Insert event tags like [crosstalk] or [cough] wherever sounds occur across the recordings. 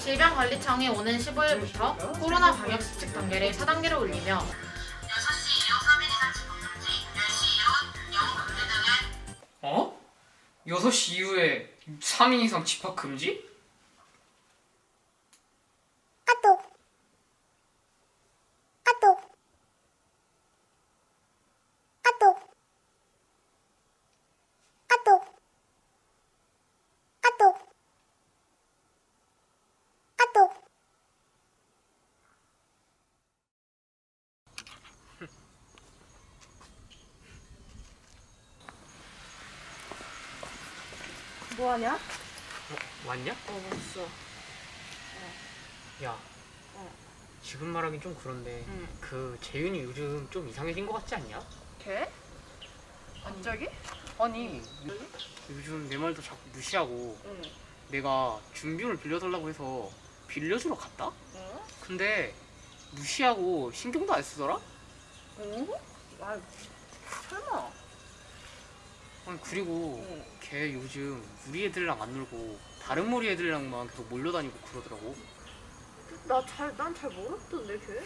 질병관리청이 오는 15일부터 코로나 방역 수칙 단계를 4단계로 올리며 6시 이후 3일 이상 집합 금지, 10시 이후 영업 금지 등을 어? 6시 이후에 3인 이상 집합 금지? 뭐하냐? 왔냐? 어 왔어 야 어. 지금 말하긴 좀 그런데 응. 그 재윤이 요즘 좀 이상해진 것 같지 않냐? 걔? 갑자기? 아니 요즘 내 말도 자꾸 무시하고 응 내가 준비물 빌려달라고 해서 빌려주러 갔다? 어? 근데 무시하고 신경도 안 쓰더라? 어? 아 설마 아니 그리고 응. 걔 요즘 우리 애들이랑 안 놀고 다른 무리 애들이랑만 계속 몰려다니고 그러더라고 나 잘 난 잘 모르던데 걔?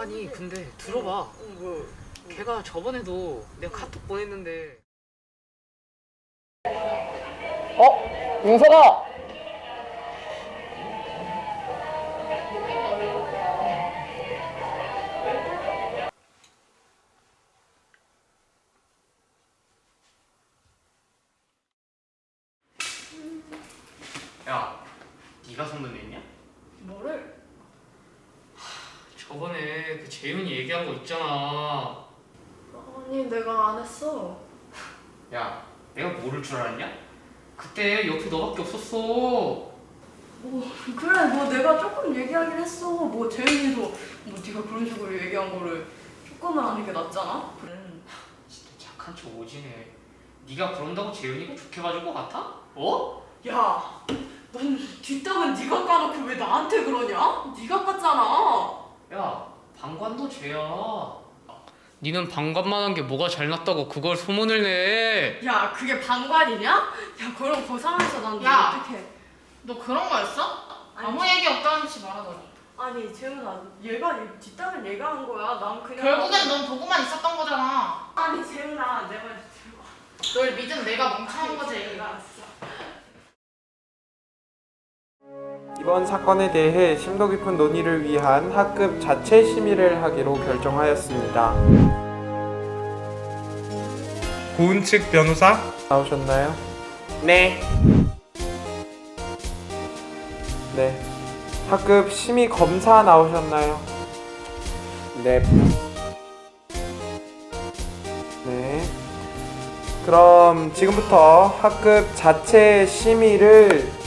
아니 근데- 근데 들어봐 응 뭐? 걔가 저번에도 내가 카톡 보냈는데 어? 윤서가! 네가 성능냈냐? 뭐를? 저번에 그 재윤이 얘기한 거 있잖아. 아니 내가 안 했어 [laughs] 야, 내가 모를 줄 알았냐? 그때 옆에 너밖에 없었어. 뭐 그래 뭐 내가 조금 얘기하긴 했어 뭐 재윤이도 뭐 네가 그런 식으로 얘기한 거를 조금은 하는 게 낫잖아 그래 진짜 착한 척 오지네. 네가 그런다고 재윤이가 좋게 봐줄 것 같아? 어? 야, 넌 뒷담은 네가 까놓고 왜 나한테 그러냐? 네가 깠잖아. 야, 방관도 죄야. 니는 방관만 한 게 뭐가 잘났다고 그걸 소문을 내. 야, 그게 방관이냐? 야, 그럼 그 상황에서 난 야. 너 어떡해? 너 그런 거였어? 아니, 아무 얘기 없다는 듯이 말하더니 아니, 재훈아, 얘가 뒷담을 얘가 한 거야. 난 그냥 결국엔 넌 보고만 있었던 거잖아 아니, 재훈아, 내말 들어봐. 널 믿은 내가 멍청한 거지 내가 알았어. 이번 사건에 대해 심도 깊은 논의를 위한 학급 자체 심의를 하기로 결정하였습니다. 고은 측 변호사 나오셨나요? 네. 네. 학급 심의 검사 나오셨나요? 네. 네. 그럼 지금부터 학급 자체 심의를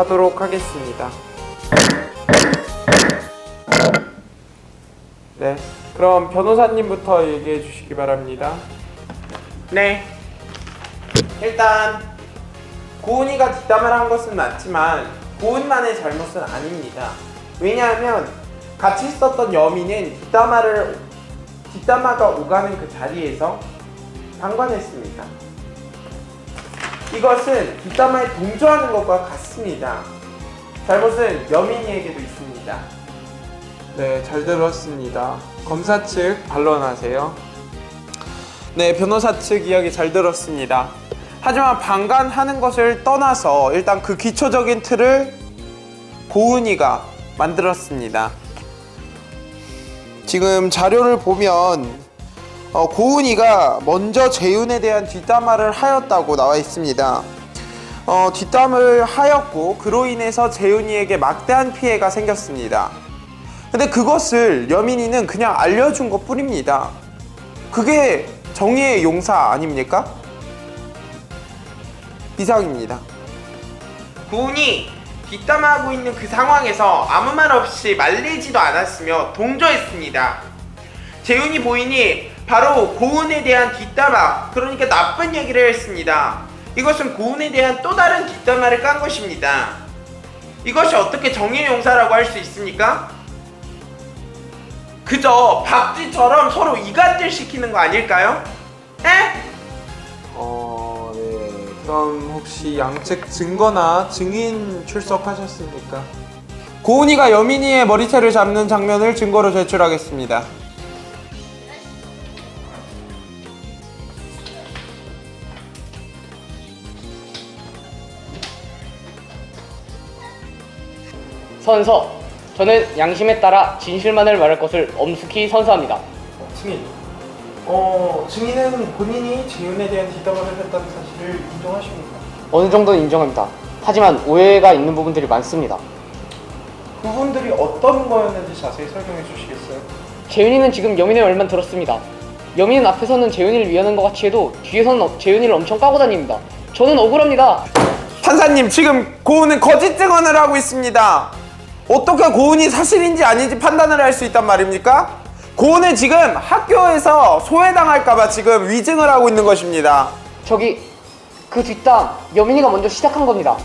하도록 하겠습니다. 네. 그럼 변호사님부터 얘기해 주시기 바랍니다. 네. 일단 고은이가 뒷담을 한 것은 맞지만 고은만의 잘못은 아닙니다. 왜냐하면 같이 있었던 여민은 뒷담화를 뒷담화가 오가는 그 자리에서 방관했습니다. 이것은 뒷담화에 동조하는 것과 같습니다. 잘못은 여민이에게도 있습니다. 네, 잘 들었습니다. 검사 측 반론하세요. 네, 변호사 측 이야기 잘 들었습니다. 하지만 방관하는 것을 떠나서 일단 그 기초적인 틀을 고은이가 만들었습니다. 지금 자료를 보면 어, 고은이가 먼저 재윤에 대한 뒷담화를 하였다고 나와 있습니다. 어, 뒷담을 하였고 그로 인해서 재윤이에게 막대한 피해가 생겼습니다. 근데 그것을 여민이는 그냥 알려준 것 뿐입니다. 그게 정의의 용사 아닙니까? 이상입니다. 고은이 뒷담화하고 있는 그 상황에서 아무 말 없이 말리지도 않았으며 동조했습니다. 재윤이 보이니 바로 고은에 대한 뒷담화, 그러니까 나쁜 얘기를 했습니다. 이것은 고은에 대한 또 다른 뒷담화를 깐 것입니다. 이것이 어떻게 정의 용사라고 할 수 있습니까? 그저 박쥐처럼 서로 이간질 시키는 거 아닐까요? 에? 어, 네. 그럼 혹시 양측 증거나 증인 출석하셨습니까? 고은이가 여민이의 머리채를 잡는 장면을 증거로 제출하겠습니다. 선서. 저는 양심에 따라 진실만을 말할 것을 엄숙히 선서합니다. 증인. 어, 증인은 본인이 재윤에 대한 뒷담화를 했다는 사실을 인정하십니까? 어느 정도는 인정합니다. 하지만 오해가 있는 부분들이 많습니다. 그분들이 어떤 거였는지 자세히 설명해 주시겠어요? 재윤이는 지금 여민의 말만 들었습니다. 여민은 앞에서는 재윤이를 위하는 것 같이 해도 뒤에서는 어- 재윤이를 엄청 까고 다닙니다. 저는 억울합니다. 판사님, 지금 고은은 거짓 증언을 하고 있습니다. 어떻게 고은이 사실인지 아닌지 판단을 할 수 있단 말입니까? 고은은 지금 학교에서 소외당할까봐 지금 위증을 하고 있는 것입니다. 저기 그 뒷담 여민이가 먼저 시작한 겁니다.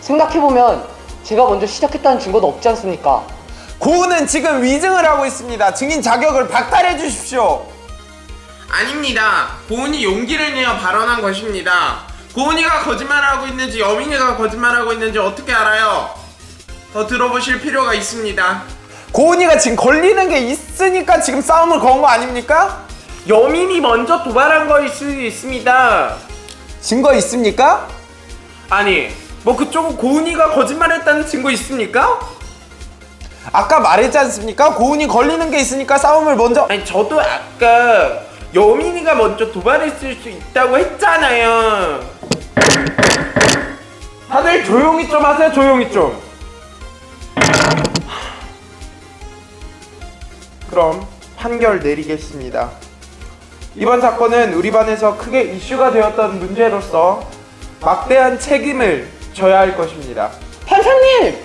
생각해보면 제가 먼저 시작했다는 증거도 없지 않습니까? 고은은 지금 위증을 하고 있습니다. 증인 자격을 박탈해 주십시오. 아닙니다. 고은이 용기를 내어 발언한 것입니다. 고은이가 거짓말하고 있는지 여민이가 거짓말하고 있는지 어떻게 알아요? 더 들어보실 필요가 있습니다. 고은이가 지금 걸리는 게 있으니까 지금 싸움을 건거 아닙니까? 여민이 먼저 도발한 거일 수도 있습니다. 증거 있습니까? 아니, 뭐 그쪽은 고은이가 거짓말했다는 증거 있습니까? 아까 말했지 않습니까? 고은이 걸리는 게 있으니까 싸움을 먼저 아니 저도 아까 여민이가 먼저 도발했을 수 있다고 했잖아요 다들 조용히 좀 하세요 조용히 좀 그럼 판결 내리겠습니다 이번 사건은 우리 반에서 크게 이슈가 되었던 문제로서 막대한 책임을 져야 할 것입니다 판사님!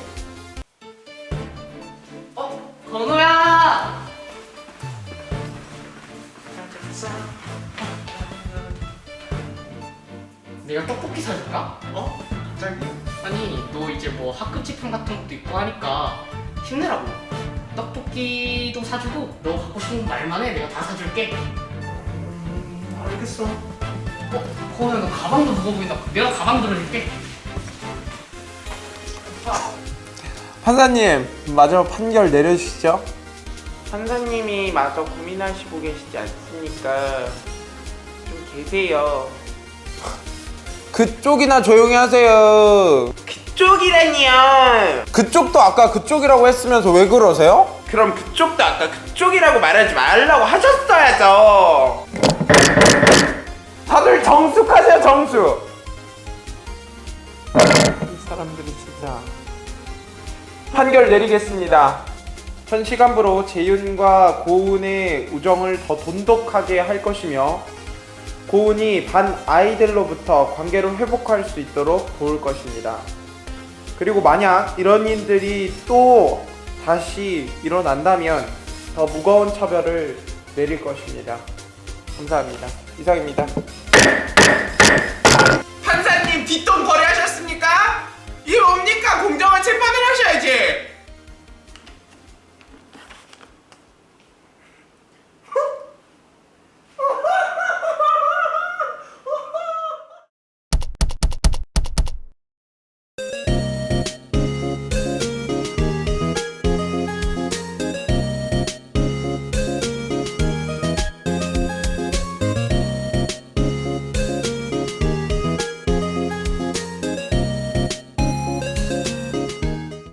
어? 건우야! 내가 떡볶이 사줄까? 어? 갑자기? 아니 너 이제 뭐 학급 집행 같은 것도 있고 하니까 힘내라고. 떡볶이도 사주고 너 갖고 싶은 말만 해. 내가 다 사줄게. 알겠어. 어? 거야 너 가방도 무거워 보인다. 내가 가방 들어줄게. 판사님 마저 판결 내려주시죠. 판사님이 마저 고민하시고 계시지 않습니까? 좀 계세요 그쪽이나 조용히 하세요 그쪽이라니요 그쪽도 아까 그쪽이라고 했으면서 왜 그러세요? 그럼 그쪽도 아까 그쪽이라고 말하지 말라고 하셨어야죠 다들 정숙하세요 정숙 이 사람들이 진짜 판결 내리겠습니다. 현 시간부로 재윤과 고은의 우정을 더 돈독하게 할 것이며 고은이 반 아이들로부터 관계를 회복할 수 있도록 도울 것입니다. 그리고 만약 이런 일들이 또 다시 일어난다면 더 무거운 처벌을 내릴 것입니다. 감사합니다. 이상입니다.